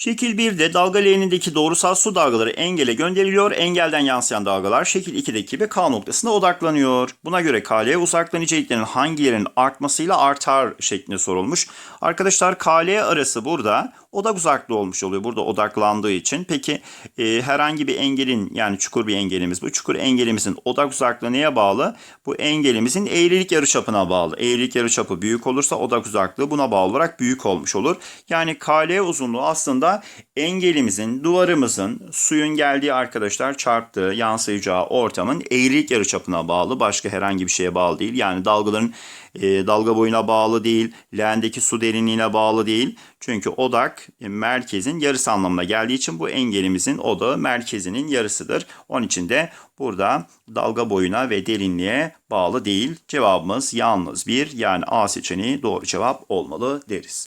Şekil 1'de dalga leğenindeki doğrusal su dalgaları engele gönderiliyor. Engelden yansıyan dalgalar şekil 2'deki gibi K noktasına odaklanıyor. Buna göre KL uzaklığı niceliklerinin hangilerinin artmasıyla artar şeklinde sorulmuş. Arkadaşlar KL arası burada odak uzaklığı olmuş oluyor. Burada odaklandığı için. Peki e, herhangi bir engelin yani çukur bir engelimiz bu. Çukur engelimizin odak uzaklığı neye bağlı? Bu engelimizin eğrilik yarıçapına bağlı. Eğrilik yarıçapı büyük olursa odak uzaklığı buna bağlı olarak büyük olmuş olur. Yani KL uzunluğu aslında engelimizin, duvarımızın suyun geldiği arkadaşlar çarptığı, yansıyacağı ortamın eğrilik yarıçapına bağlı. Başka herhangi bir şeye bağlı değil. Yani dalgaların e, dalga boyuna bağlı değil, leğendeki su derinliğine bağlı değil. Çünkü odak e, merkezin yarısı anlamına geldiği için bu engelimizin odağı merkezinin yarısıdır. Onun için de burada dalga boyuna ve derinliğe bağlı değil. Cevabımız yalnız bir yani A seçeneği doğru cevap olmalı deriz.